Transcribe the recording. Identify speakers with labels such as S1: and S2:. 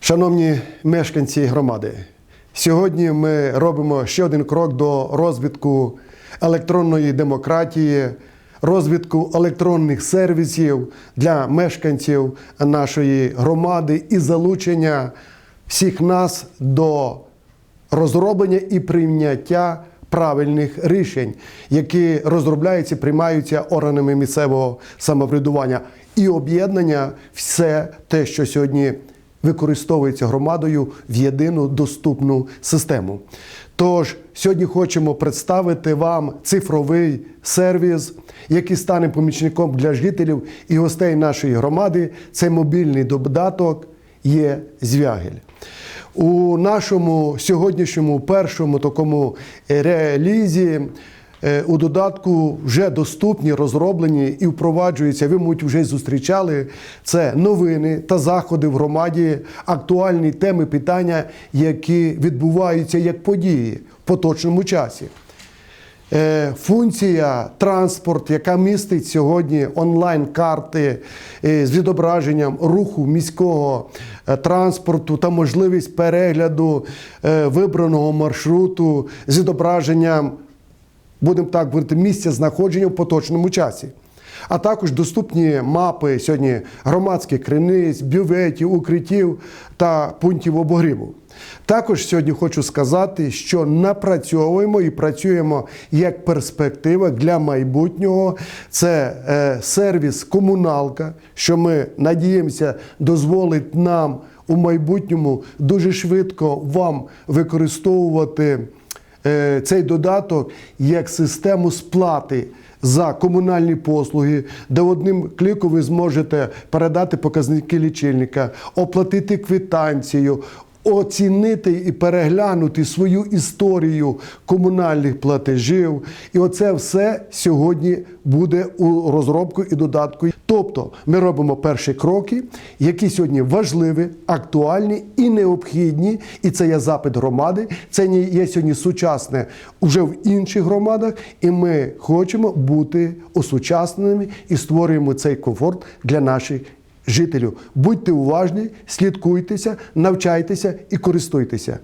S1: Шановні мешканці громади, сьогодні ми робимо ще один крок до розвитку електронної демократії, розвитку електронних сервісів для мешканців нашої громади і залучення всіх нас до розроблення і прийняття правильних рішень, які розробляються, приймаються органами місцевого самоврядування. І об'єднання все те, що сьогодні використовується громадою в єдину доступну систему. Тож сьогодні хочемо представити вам цифровий сервіс, який стане помічником для жителів і гостей нашої громади. Це мобільний додаток є звягель. У нашому сьогоднішньому першому такому релізі у додатку вже доступні, розроблені і впроваджуються. Ви, мабуть, вже зустрічали це новини та заходи в громаді, актуальні теми питання, які відбуваються як події в поточному часі. Е, Функція транспорт, яка містить сьогодні онлайн-карти е, з відображенням руху міського е, транспорту та можливість перегляду е, вибраного маршруту з відображенням, будемо так говорити, місця знаходження в поточному часі. А також доступні мапи сьогодні громадських криниць, бюветів, укриттів та пунктів обогріву. Також сьогодні хочу сказати, що напрацьовуємо і працюємо як перспектива для майбутнього. Це е, сервіс комуналка, що ми надіємося дозволить нам у майбутньому дуже швидко вам використовувати цей додаток як систему сплати. За комунальні послуги, де одним кліком ви зможете передати показники лічильника, оплатити квитанцію, оцінити і переглянути свою історію комунальних платежів. І оце все сьогодні буде у розробку і додатку. Тобто ми робимо перші кроки, які сьогодні важливі, актуальні і необхідні. І це є запит громади. Це не є сьогодні сучасне вже в інших громадах. І ми хочемо бути осучасненими і створюємо цей комфорт для наших жителів. Будьте уважні, слідкуйтеся, навчайтеся і користуйтеся.